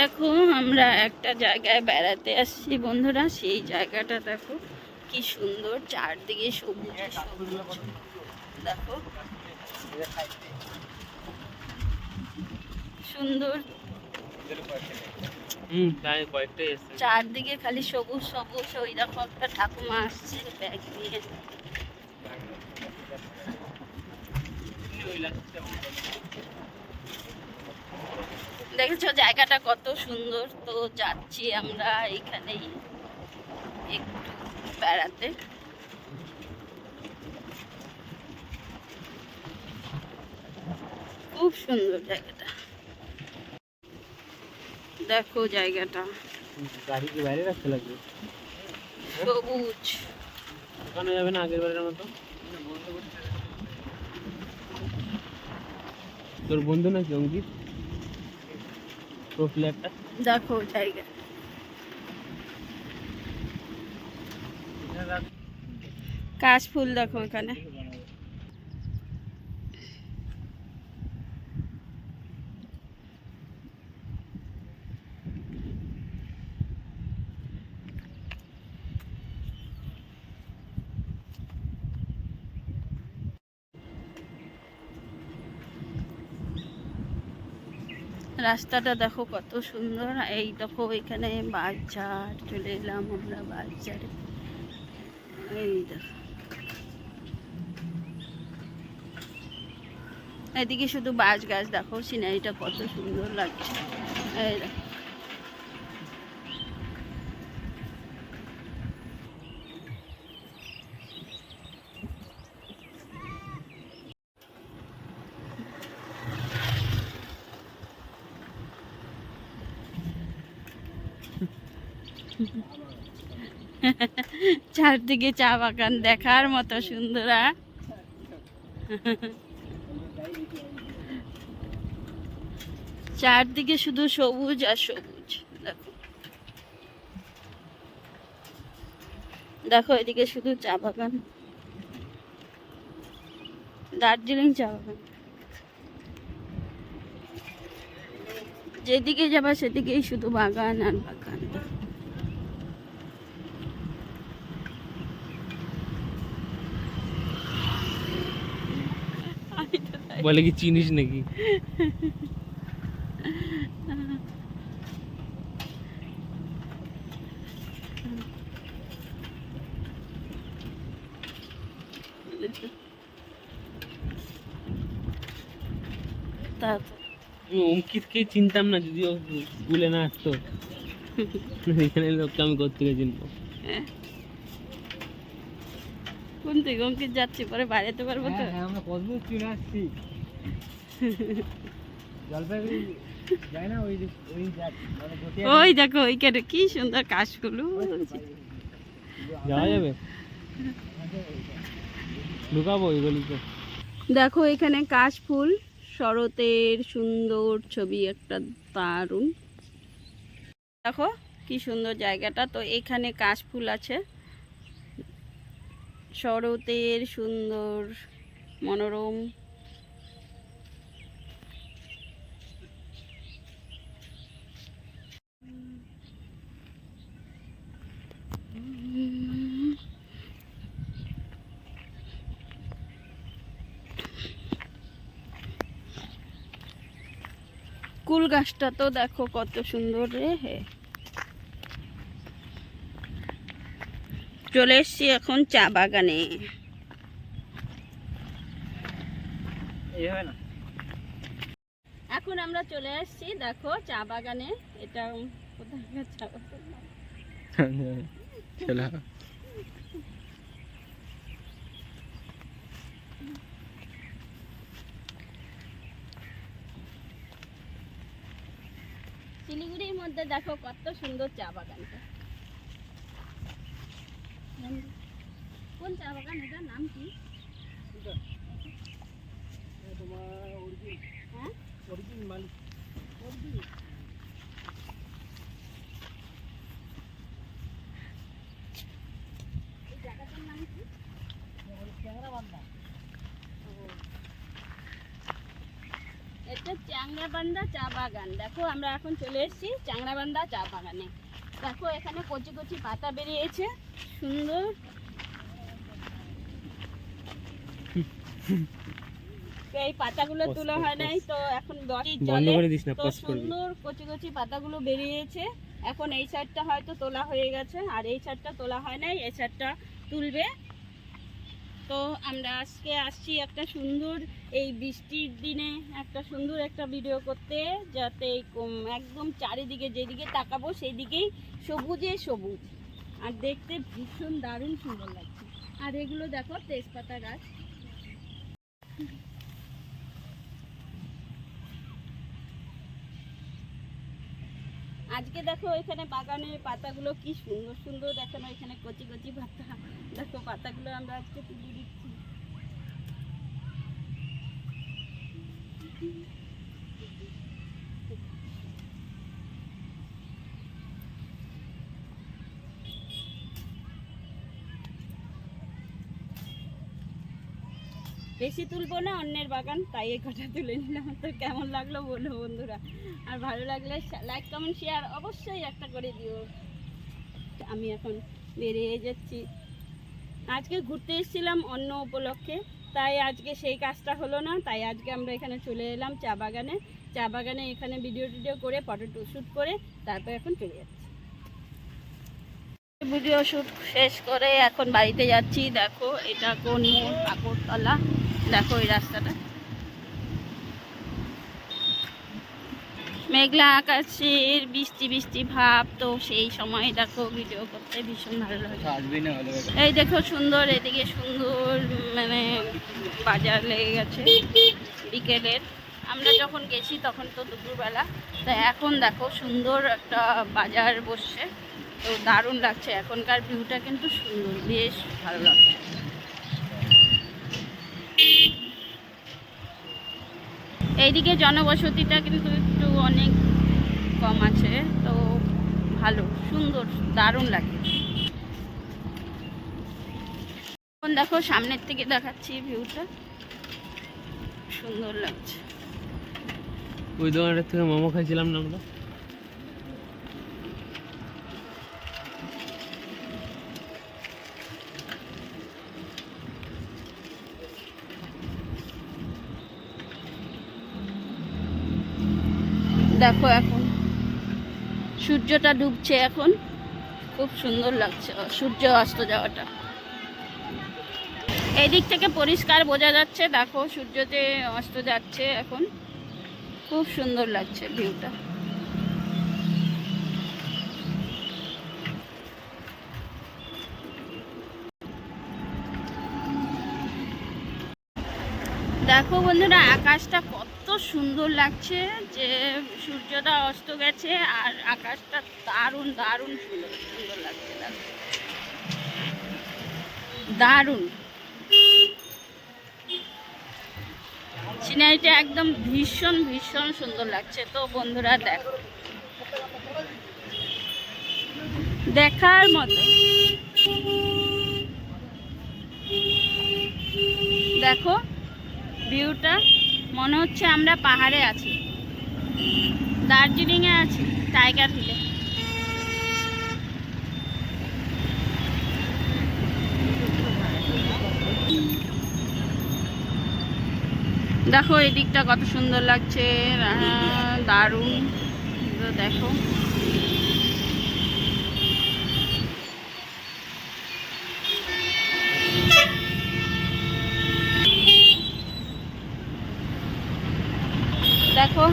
দেখো আমরা একটা জায়গায় বেড়াতে আসছি বন্ধুরা সেই জায়গাটা দেখো কি সুন্দর চারদিকে সবুজ সবুজ। দেখো সুন্দর। চারদিকে খালি সবুজ সবুজ ওই দেখো একটা ঠাকুমা আসছে ব্যাগ নিয়ে। দেখেছ জায়গাটা কত সুন্দর? তো যাচ্ছি আমরা এইখানেই একটু বেড়াতে। খুব সুন্দর জায়গাটা। দেখো জায়গাটা। গাড়ি কি বাইরে রাখতে লাগবে। সবুজ। ওখানে যাবে না আগের বারের মতো? তোর বন্ধু নাকি অঙ্কিত? প্রো প্লেয়ারটা দেখো জায়গা কাশ ফুল দেখো এখানে রাস্তাটা দেখো কত সুন্দর। এই দেখো এখানে বাজার, চলে এলাম আমরা বাজারে। এই দেখো। এদিকে শুধু বাজ গাছ দেখো সিনারিটা কত সুন্দর লাগছে। এই দেখো। চারদিকে চা বাগান দেখার মতো সুন্দর চারদিকে শুধু সবুজ আর সবুজ, দেখো। দেখো, এদিকে শুধু চা বাগান। দার্জিলিং চা বাগান। যেদিকে যাবা সেদিকেই শুধু বাগান আর বাগান দেখো আমি তো তাই। বলে কি চিনিস নাকি? অঙ্কিতকে চিনতাম না যদিও স্কুলে না আসতো। এখানে লোককে আমি কোথেকে চিনবো? হ্যাঁ। কোন থেকে? অঙ্কিত যাচ্ছি পরে বাড়াতে পারব তো? আমরা কতদূর চলে আসছি? ওই ওই ওই দেখো ওইখানে কি সুন্দর কাশগুলো যাওয়া যাবে? ঢুকাবো ওই গলিতে? দেখো এখানে কাশফুল শরতের সুন্দর ছবি একটা দারুণ। দেখো কি সুন্দর জায়গাটা। তো এখানে কাশফুল আছে। শরতের সুন্দর মনোরম। কুল গাছটা তো দেখো কত সুন্দর রে। হে চলে এসছি এখন চা বাগানে। এখন আমরা চলে আসছি দেখো চা বাগানে। এটা কোথায় চা বাগান? শিলিগুড়ির মধ্যে দেখো কত সুন্দর চা বাগানটা কোন চা বাগান? এটার নাম কি? তোমার হ্যাঁ? এই জায়গাটার নাম কি এটা চা চাংরাবান্ধা চা বাগান। দেখো আমরা এখন চলে এসেছি চাংরাবান্ধা চা বাগানে। দেখো এখানে কচি কচি পাতা বেরিয়েছে। সুন্দর। এই পাতাগুলো তোলা হয় নাই তো এখন বন্ধ জলে। করে দিস না তো সুন্দর কচি কচি পাতাগুলো বেরিয়েছে। এখন এই সাইডটা হয়তো তোলা হয়ে গেছে আর এই সাইডটা তোলা হয় নাই এই সাইডটা তুলবে। তো আমরা আজকে আসছি একটা সুন্দর, এই বৃষ্টির দিনে একটা সুন্দর একটা ভিডিও করতে, যাতে একদম চারিদিকে যেদিকে তাকাবো সেদিকেই সবুজে সবুজ। আর দেখতে ভীষণ দারুণ সুন্দর লাগছে। আর এগুলো দেখো তেজপাতা গাছ। আজকে দেখো এখানে বাগানের পাতাগুলো কি সুন্দর সুন্দর দেখানো, এখানে কচি কচি পাতা। দেখো, পাতাগুলো আমরা আজকে তুলে দিচ্ছি। বেশি তুলবো না, অন্যের বাগান, তাই এই কটা তুলে নিলাম। তো কেমন লাগল বলো বন্ধুরা। আর ভালো লাগলে লাইক কমেন্ট শেয়ার অবশ্যই একটা করে দিও। আমি এখন বেরিয়ে যাচ্ছি। আজকে ঘুরতে এসেছিলাম অন্য উপলক্ষে, তাই আজকে সেই কাজটা হলো না, তাই আজকে আমরা এখানে চলে এলাম চা বাগানে। চা বাগানে এখানে ভিডিও টিডিও করে ফটো শ্যুট করে, তারপর এখন চলে যাচ্ছি। ভিডিও শ্যুট শেষ করে এখন বাড়িতে যাচ্ছি। দেখো, এটা কোন মোড় দেখো ওই রাস্তাটা। মেঘলা আকাশের বৃষ্টি বৃষ্টি ভাব তো সেই সময় দেখো ভিডিও করতে ভীষণ ভালো লাগে। এই দেখো সুন্দর এদিকে সুন্দর মানে বাজার লেগে গেছে বিকেলের। আমরা যখন গেছি তখন তো দুপুরবেলা। তা এখন দেখো সুন্দর একটা বাজার বসছে। তো দারুণ লাগছে। এখনকার ভিউটা কিন্তু সুন্দর বেশ ভালো লাগছে। এইদিকে জনবসতিটা কিন্তু একটু অনেক কম আছে, তো ভালো, সুন্দর, দারুণ লাগে। এখন দেখো সামনের থেকে দেখাচ্ছি ভিউটা। সুন্দর লাগছে। ওই দোকানটার থেকে মোমো খাইছিলাম না আমরা? দেখো এখন। সূর্যটা ডুবছে এখন। খুব সুন্দর লাগছে। সূর্য অস্ত যাওয়াটা। এই দিক থেকে পরিষ্কার বোঝা যাচ্ছে, দেখো সূর্যতে অস্ত যাচ্ছে এখন। খুব সুন্দর লাগছে ভিউটা। দেখো বন্ধুরা, আকাশটা কত সুন্দর লাগছে যে সূর্যটা অস্ত গেছে আর আকাশটা দারুণ দারুণ সুন্দর সুন্দর লাগছে দারুণ। সিনারিটা একদম ভীষণ ভীষণ সুন্দর লাগছে। তো বন্ধুরা দেখো, দেখার মতো। দেখো, ভিউটা মনে হচ্ছে আমরা পাহাড়ে আছি। দার্জিলিংয়ে আছি, টাইগার হিলে। দেখো, এই দিকটা কত সুন্দর লাগছে। দারুণ। দেখো।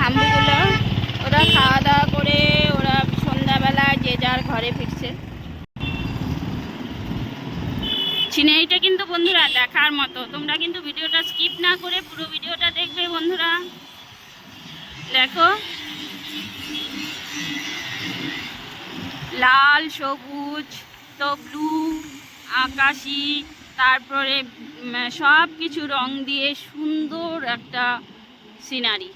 হাম্বুগুলো ওরা খাওয়া দাওয়া করে, ওরা সন্ধ্যাবেলা যে যার ঘরে ফিরছে। সিনারিটা কিন্তু বন্ধুরা দেখার মতো। তোমরা কিন্তু ভিডিওটা স্কিপ না করে পুরো ভিডিওটা দেখবে বন্ধুরা। দেখো। লাল, সবুজ, তো ব্লু আকাশি, তারপরে সব কিছু রং দিয়ে সুন্দর একটা সিনারি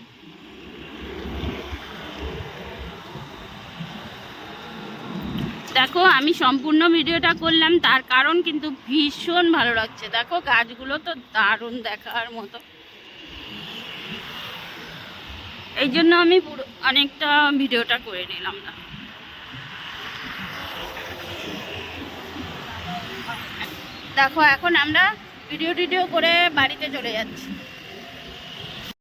দেখো, আমি সম্পূর্ণ ভিডিওটা করলাম, তার কারণ কিন্তু ভীষণ ভালো লাগছে। দেখো, গাছগুলো তো দারুণ দেখার মতো। এই জন্য আমি পুরো অনেকটা ভিডিওটা করে নিলাম না দেখো, এখন আমরা ভিডিও টিডিও করে বাড়িতে চলে যাচ্ছি।